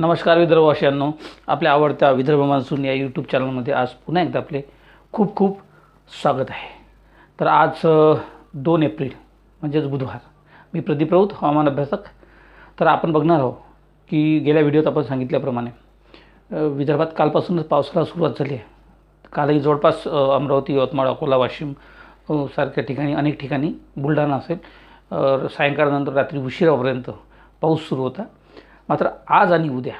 नमस्कार विदर्भवासियांनो आपल्या आवडत्या विदर्भ मान्सून या यूट्यूब चॅनलमध्ये आज पुन्हा एकदा आपले खूप खूप स्वागत आहे. तर आज दोन एप्रिल म्हणजेच बुधवार. मी प्रदीप राऊत हवामान अभ्यासक. तर आपण बघणार आहोत की गेल्या व्हिडिओत आपण सांगितल्याप्रमाणे विदर्भात कालपासूनच पावसाला सुरुवात झाली आहे. कालही जवळपास अमरावती यवतमाळ अकोला वाशिम हो, सारख्या ठिकाणी अनेक ठिकाणी बुलढाणा असेल. सायंकाळनंतर रात्री उशिरापर्यंत पाऊस सुरू होता. मात्र आज आणि उद्या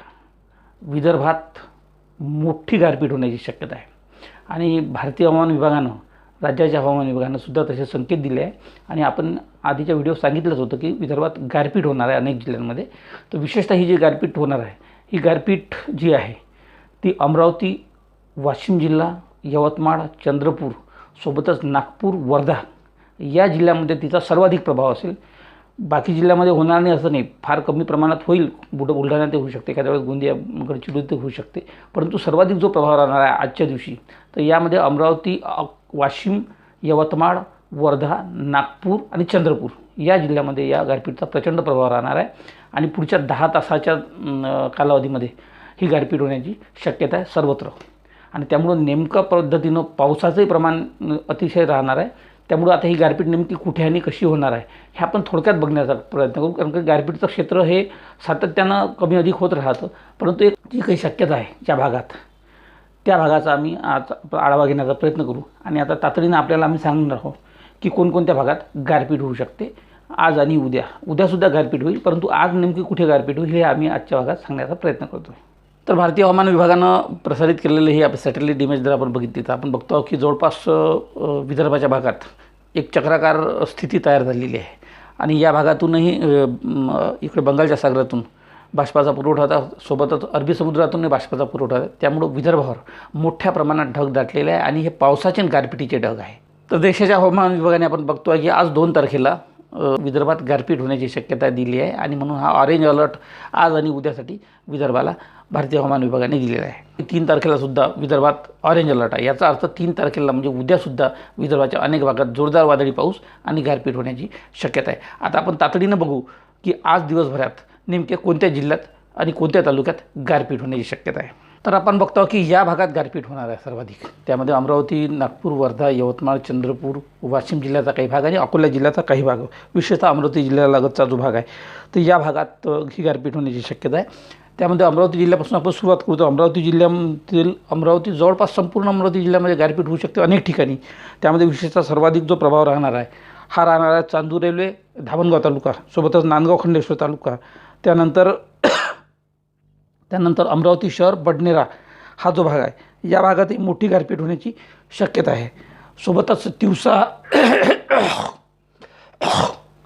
विदर्भात मोठी गारपीट होण्याची शक्यता आहे. आणि भारतीय हवामान विभागानं राज्याच्या हवामान विभागानं सुद्धा तसे संकेत दिले आहे. आणि आपण आधीच्या व्हिडिओ सांगितलंच होतं की विदर्भात गारपीट होणार आहे अनेक जिल्ह्यांमध्ये. तर विशेषतः ही जी गारपीट होणार आहे ही गारपीट जी आहे ती अमरावती वाशिम जिल्हा यवतमाळ चंद्रपूर सोबतच नागपूर वर्धा या जिल्ह्यामध्ये तिचा सर्वाधिक प्रभाव असेल. बाकी जिल्ह्यामध्ये होणार नाही असं नाही. फार कमी प्रमाणात होईल. बुड बुलढाण्यात ते होऊ शकते. एखाद्या वेळेस गोंदिया गडचिरोली ते होऊ शकते. परंतु सर्वाधिक जो प्रभाव राहणार आहे आजच्या दिवशी तर यामध्ये अमरावती वाशिम यवतमाळ वर्धा नागपूर आणि चंद्रपूर या जिल्ह्यामध्ये या गारपीटचा प्रचंड प्रभाव राहणार आहे. आणि पुढच्या दहा तासाच्या कालावधीमध्ये ही गारपीट होण्याची शक्यता आहे सर्वत्र. आणि त्यामुळं नेमकं पद्धतीनं पावसाचंही प्रमाण अतिशय राहणार आहे. त्यामुळं आता ही गारपीट नेमकी कुठे आणि कशी होणार आहे हे आपण थोडक्यात बघण्याचा प्रयत्न करू. कारण की गारपीटचं क्षेत्र हे सातत्यानं कमी अधिक होत राहतं. परंतु एक जी काही शक्यता आहे ज्या भागात त्या भागाचा आम्ही आज आढावा घेण्याचा प्रयत्न करू. आणि आता तातडीनं आपल्याला आम्ही सांगणार आहोत की कोणकोणत्या भागात गारपीट होऊ शकते. आज आणि उद्या. उद्यासुद्धा गारपीट होईल परंतु आज नेमकी कुठे गारपीट होईल हे आम्ही आजच्या भागात सांगण्याचा प्रयत्न करतो तर भारतीय हवामान विभागानं प्रसारित केलेले हे सॅटेलाईट इमेज जर आपण बघितली तर आपण बघतो की जवळपास विदर्भाच्या भागात एक चक्राकार स्थिती तयार झालेली आहे. आणि या भागातूनही इकडे बंगालच्या सागरातून बाष्पाचा पुरवठा होता. सोबतच अरबी समुद्रातूनही बाष्पाचा पुरवठा होता. त्यामुळं विदर्भावर मोठ्या प्रमाणात ढग दाटलेले आहे आणि हे पावसाचे आणि गारपिटीचे ढग आहे. तर देशाच्या हवामान विभागाने आपण बघतो आहे की आज दोन तारखेला विदर्भात गारपीट होण्याची शक्यता दिली आहे आणि म्हणून हा ऑरेंज अलर्ट आज आणि उद्यासाठी विदर्भाला भारतीय हवामान विभागाने दिलेला आहे. तीन तारखेला सुद्धा विदर्भात ऑरेंज अलर्ट आहे. याचा अर्थ तीन तारखेला म्हणजे उद्यासुद्धा विदर्भाच्या अनेक भागात जोरदार वादळी पाऊस आणि गारपीट होण्याची शक्यता आहे. आता आपण तातडीनं बघू की आज दिवसभरात नेमक्या कोणत्या जिल्ह्यात आणि कोणत्या तालुक्यात गारपीट होण्याची शक्यता आहे. तर आपण बघतो की या भागात गारपीट होणार आहे सर्वाधिक. त्यामध्ये अमरावती नागपूर वर्धा यवतमाळ चंद्रपूर वाशिम जिल्ह्याचा काही भाग आणि अकोला जिल्ह्याचा काही भाग. विशेषतः अमरावती जिल्ह्यालागतचा जो भाग आहे तर या भागात ही गारपीट होण्याची शक्यता आहे. त्यामध्ये अमरावती जिल्ह्यापासून आपण सुरुवात करतो अमरावती जिल्ह्यातील अमरावती जवळपास संपूर्ण अमरावती जिल्ह्यामध्ये गारपीट होऊ शकते अनेक ठिकाणी. त्यामध्ये विशेषतः सर्वाधिक जो प्रभाव राहणार आहे हा राहणार आहे चांदूर रेल्वे धावणगाव तालुका सोबतच नांदगाव खंडेश्वर तालुका. त्यानंतर त्यानंतर अमरावती शहर बडनेरा हा जो भाग आहे या भागातही मोठी गारपीट होण्याची शक्यता आहे. सोबतच तिवसा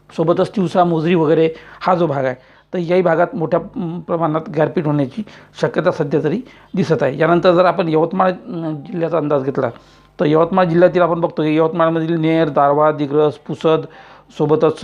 सोबतच तिवसा मोजरी वगैरे हा जो भाग आहे तर याही भागात मोठ्या प्रमाणात गारपीट होण्याची शक्यता सध्या तरी दिसत आहे. यानंतर जर आपण यवतमाळ जिल्ह्याचा अंदाज घेतला तर यवतमाळ जिल्ह्यातील आपण बघतो की यवतमाळमधील नेर दारवा दिग्रस पुसद सोबतच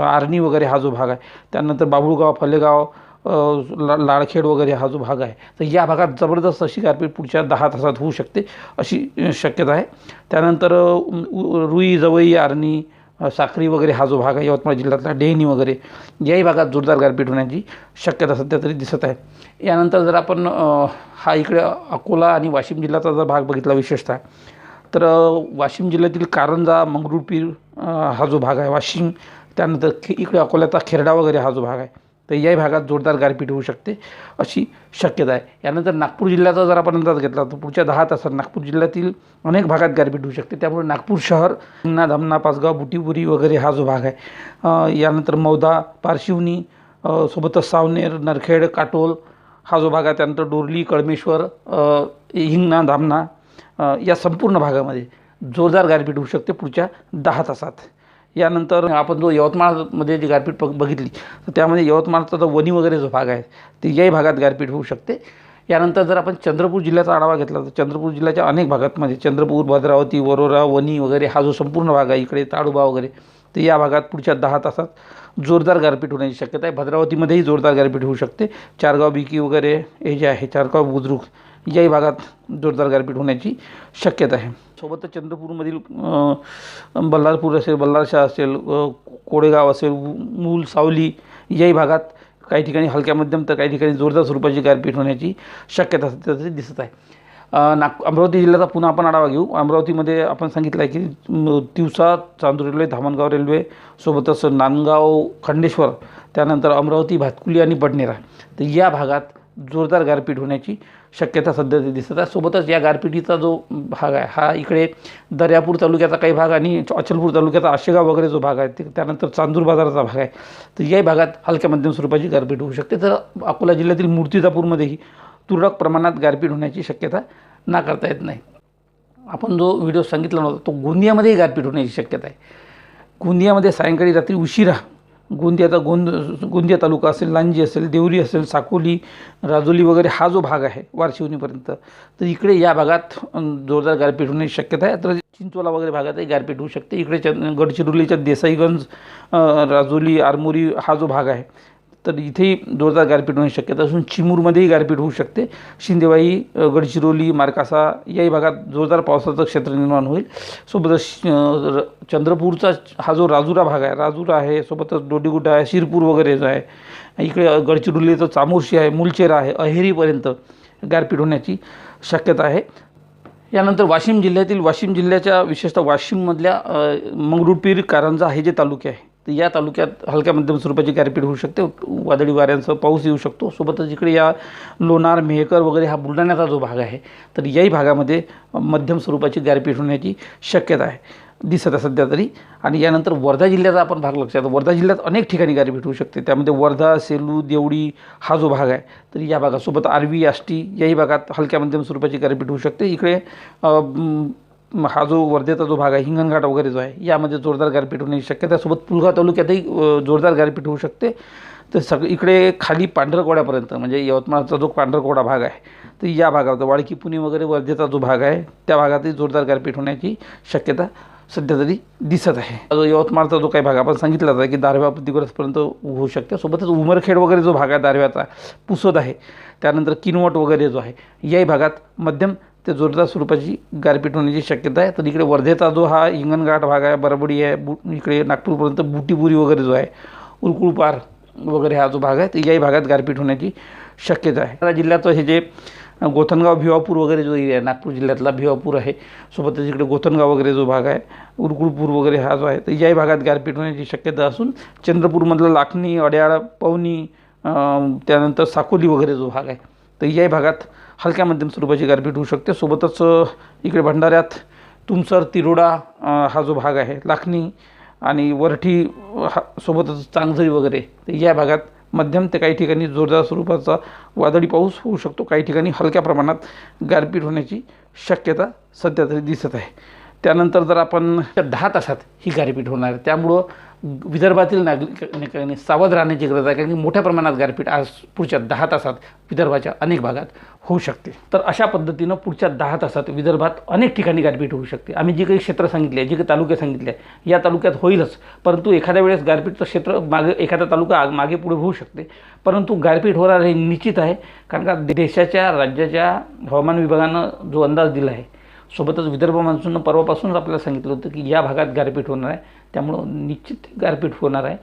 आर्णी वगैरे हा जो भाग आहे त्यानंतर बाबुळगाव फलेगाव ला लाडखेड वगैरे हा जो भाग आहे तर या भागात जबरदस्त अशी गारपीट पुढच्या दहा तासात होऊ शकते अशी शक्यता आहे. त्यानंतर उ- रुई जवई आर्णी साखरी साक्री वगैरे हा जो भाग आहे यवतमाळ जिल्ह्यातला डेहनी वगैरे याही भागात जोरदार गारपीट होण्याची शक्यता सध्या तरी दिसत आहे. यानंतर जर आपण हा इकडे अकोला आणि वाशिम जिल्ह्याचा जर भाग बघितला विशेषतः तर वाशिम जिल्ह्यातील कारंजा मंगरुळपीर हा जो भाग आहे वाशिम त्यानंतर खे इकडे अकोल्याचा खेरडा वगैरे हा जो भाग आहे तर याही भागात जोरदार गारपीट होऊ शकते अशी शक्यता आहे. यानंतर नागपूर जिल्ह्याचा जर आपण अंदाज घेतला तर पुढच्या दहा तासात नागपूर जिल्ह्यातील अनेक भागात गारपीट होऊ शकते. त्यामुळे नागपूर शहर हिंगणा धामणा पाचगाव बुटीपुरी वगैरे हा जो भाग आहे यानंतर मौदा पारशिवनी सोबतच सावनेर नरखेड काटोल हा जो भाग आहे त्यानंतर डोरली कळमेश्वर हिंगणा धामणा या संपूर्ण भागामध्ये जोरदार गारपीट होऊ शकते पुढच्या दहा तासात. यानंतर आपण जो यवतमाळमध्ये जी गारपीट बघ बघितली तर त्यामध्ये यवतमाळचा जो वणी वगैरे जो भाग आहे ते याही भागात गारपीट होऊ शकते. यानंतर जर आपण चंद्रपूर जिल्ह्याचा आढावा घेतला तर चंद्रपूर जिल्ह्याच्या अनेक भागात म्हणजे चंद्रपूर भद्रावती वरोरा वणी वगैरे हा जो संपूर्ण भाग आहे इकडे ताडोबा वगैरे तर या भागात पुढच्या दहा तासात जोरदार गारपीट होण्याची शक्यता आहे. भद्रावतीमध्येही जोरदार गारपीट होऊ शकते. चारगाव बिकी वगैरे हे जे आहे चारगाव बुद्रुक याही भागात जोरदार गारपीट होण्याची शक्यता आहे. सोबतच चंद्रपूरमधील बल्लारपूर असेल बल्लारशाह असेल कोडेगाव असेल मूल सावली याही भागात काही ठिकाणी हलक्या मध्यम तर काही ठिकाणी जोरदार स्वरूपाची गारपीट होण्याची शक्यता असते दिसत आहे. नाग अमरावती जिल्ह्याचा पुन्हा आपण आढावा घेऊ. अमरावतीमध्ये आपण सांगितलं आहे की तिवसा चांदूर रेल्वे धामणगाव रेल्वे सोबतच नांदगाव खंडेश्वर त्यानंतर अमरावती भातकुली आणि बडनेरा. तर या भागात जोरदार गारपीट होण्याची शक्यता सध्या ते दिसत आहे. सोबतच या गारपिटीचा जो भाग आहे हा इकडे दर्यापूर तालुक्याचा काही भाग आणि अचलपूर तालुक्याचा आशेगाव वगैरे जो भाग आहे ते त्यानंतर चांदूर बाजाराचा भाग आहे. तर याही भागात हलक्या मध्यम स्वरूपाची गारपीट होऊ शकते. तर अकोला जिल्ह्यातील मूर्तिजापूरमध्येही तुरळक प्रमाणात गारपीट होण्याची शक्यता नाकारता येत नाही. आपण जो व्हिडिओ सांगितला नव्हता तो गोंदियामध्येही गारपीट होण्याची शक्यता आहे. गोंदियामध्ये सायंकाळी रात्री उशिरा गोंदियाचा गोंद गोंदिया तालुका असेल लांजी असेल देवरी असेल साकोली राजोली वगैरे हा जो भाग आहे वारशिवनीपर्यंत तर इकडे या भागात जोरदार गारपीट होण्याची शक्यता आहे. तर चिंचोला वगैरे भागातही गारपीट होऊ शकते. इकडे गडचिरोलीच्या देसाईगंज राजोली आरमोरी हा जो भाग आहे तर इथेही जोरदार गारपीट होण्याची शक्यता असून चिमूरमध्येही गारपीट होऊ शकते. शिंदेवाई गडचिरोली मार्कासा याही भागात जोरदार पावसाचं क्षेत्र निर्माण होईल. सोबतच श- चंद्रपूरचा हा जो राजुरा भाग आहे राजुरा आहे सोबतच डोडीगुड्डा आहे शिरपूर वगैरे जो आहे इकडे गडचिरोलीचं चामोर्शी आहे मुलचेरा आहे अहेरीपर्यंत गारपीट होण्याची शक्यता आहे. यानंतर वाशिम जिल्ह्यातील वाशिम जिल्ह्याच्या विशेषतः वाशिममधल्या मंगरुळपीर कारंजा हे जे तालुके आहे तर या तालुक्यात हलक्या मध्यम स्वरूपाची गारपीट होऊ शकते. वादळी वाऱ्यांसह पाऊस येऊ शकतो. सोबतच इकडे या लोणार मेहकर वगैरे हा बुलढाण्याचा जो भाग आहे तर याही भागामध्ये मध्यम स्वरूपाची गारपीट होण्याची शक्यता आहे. दिसत आहे सध्या तरी. आणि यानंतर वर्धा जिल्ह्याचा आपण भाग लक्षात वर्धा जिल्ह्यात अनेक ठिकाणी गारपीट होऊ शकते. त्यामध्ये वर्धा सेलू देवडी हा जो भाग आहे तर या भागासोबत आर्वी आष्टी याही भागात हलक्या मध्यम स्वरूपाची गारपीट होऊ शकते. इकडे हा जो वर्धेचा जो भाग आहे हिंगणघाट वगैरे जो आहे यामध्ये जोरदार गारपीट होण्याची शक्यता सोबत पुलगाव तालुक्यातही जोरदार गारपीट होऊ शकते. तर सग इकडे खाली पांढरकोड्यापर्यंत म्हणजे यवतमाळचा जो पांढरकोडा भाग आहे तर या भागात वाळकी पुणे वगैरे वर्धेचा जो भाग आहे त्या भागातही जोरदार गारपीट होण्याची शक्यता सध्या तरी दिसत आहे. जो यवतमाळचा जो काही भाग आपण सांगितलाच आहे की दारव्या दिग्रसपर्यंत होऊ शकते. सोबतच उमरखेड वगैरे जो भाग आहे दारव्याचा पुसत आहे. त्यानंतर किनवट वगैरे जो आहे याही भागात मध्यम ते जोरदार स्वरूपाची गारपीट होण्याची शक्यता आहे. तर इकडे वर्धेचा जो हा हिंगणघाट भाग आहे बरबडी आहे बु इकडे नागपूरपर्यंत बुटीपुरी वगैरे जो आहे उरकुळपार वगैरे हा जो भाग आहे तर याही भागात गारपीट होण्याची शक्यता आहे. त्या जिल्ह्याचं हे जे गोथनगाव भिवापूर वगैरे जो एरिया आहे नागपूर जिल्ह्यातला भिवापूर आहे सोबतच इकडे गोथनगाव वगैरे जो भाग आहे उरकुळपूर वगैरे हा जो आहे तर याही भागात गारपीट होण्याची शक्यता असून चंद्रपूरमधला लाखणी अड्याळ पवनी त्यानंतर साकोली वगैरे जो भाग आहे तर याही भागात हलक्या मध्यम स्वरूपाची गारपीट होऊ शकते. सोबतच इकडे भंडाऱ्यात तुमसर तिरोडा हा जो भाग आहे लाखणी आणि वरठी हा सोबतच चांगझरी वगैरे तर या भागात मध्यम ते काही ठिकाणी जोरदार स्वरूपाचा वादळी पाऊस होऊ शकतो. काही ठिकाणी हलक्या प्रमाणात गारपीट होण्याची शक्यता सध्या तरी दिसत आहे. त्यानंतर जर आपण दहा तासात ही गारपीट होणार आहे त्यामुळं विदर्भातील नागरिकांनी सावध राहण्याची गरज आहे कारण की मोठ्या प्रमाणात गारपीट आज पुढच्या दहा तासात विदर्भाच्या अनेक भागात होऊ शकते. तर अशा पद्धतीनं पुढच्या दहा तासात विदर्भात अनेक ठिकाणी गारपीट होऊ शकते. आम्ही जी काही क्षेत्र सांगितले आहे जी काही तालुके सांगितले आहे या तालुक्यात होईलच परंतु एखाद्या वेळेस गारपीटचं क्षेत्र मागे एखादा तालुका आग- मागे पुढे होऊ शकते. परंतु गारपीट होणार हे निश्चित आहे कारण का देशाच्या राज्याच्या हवामान विभागानं जो अंदाज दिला आहे सोबतच विदर्भ मान्सूननं परवापासूनच आपल्याला सांगितलं होतं की या भागात गारपीट होणार आहे. त्यामुळं निश्चित गारपीट होणार आहे.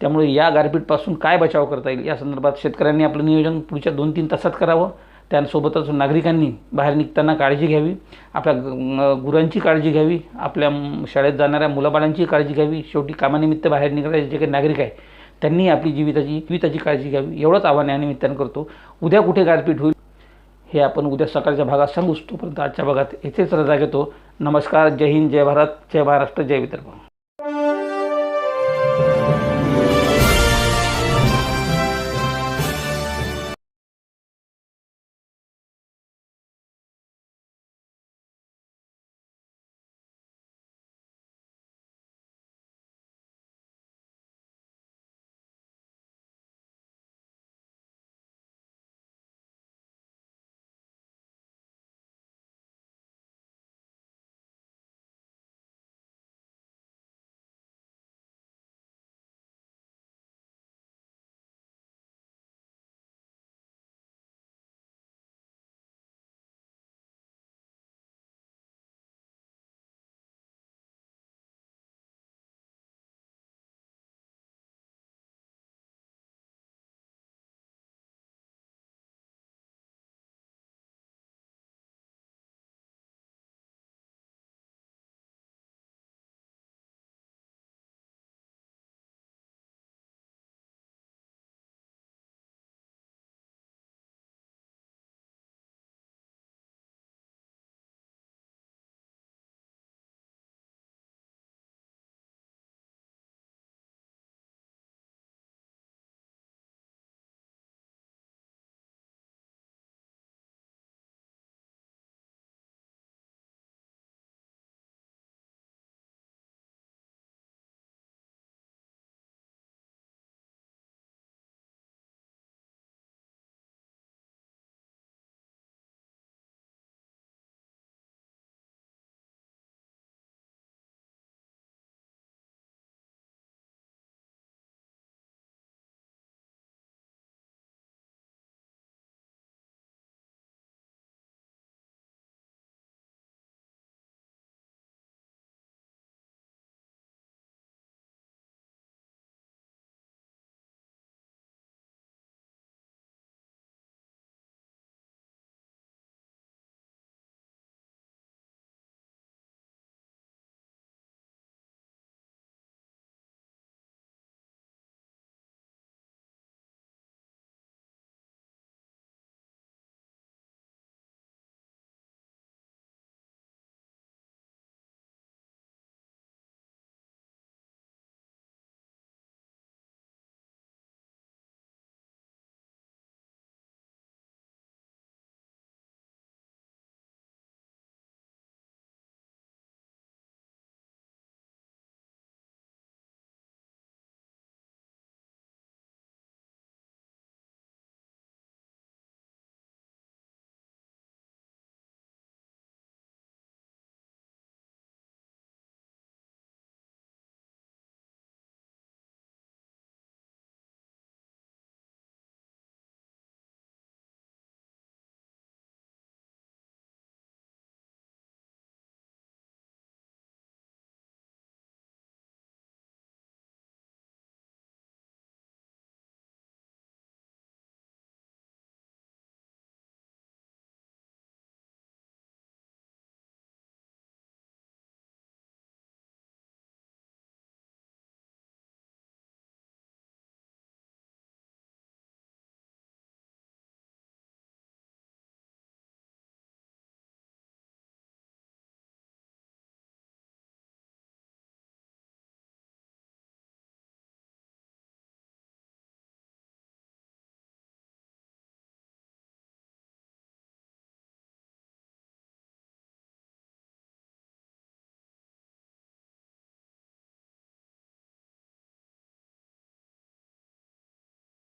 त्यामुळे या गारपीटपासून काय बचाव करता येईल? या संदर्भात शेतकऱ्यांनी आपलं नियोजन पुढच्या दोन तीन तासात करावं. त्यासोबतच नागरिकांनी बाहेर निघताना काळजी घ्यावी. आपल्या ग- गुरांची काळजी घ्यावी. आपल्या शाळेत जाणाऱ्या मुलाबाळांची काळजी घ्यावी. शेवटी कामानिमित्त बाहेर निघणारे जे काही नागरिक आहे त्यांनी आपली जीविताची जीविताची काळजी घ्यावी. एवढंच आव्हान या निमित्तानं करतो. उद्या कुठे गारपीट होईल? हे आपण उद्या सकाळच्या भागात सांगूच तोपर्यंत आजच्या भागात येथेच रजा घेतो. नमस्कार जय हिंद जय भारत जय महाराष्ट्र जय विदर्भ.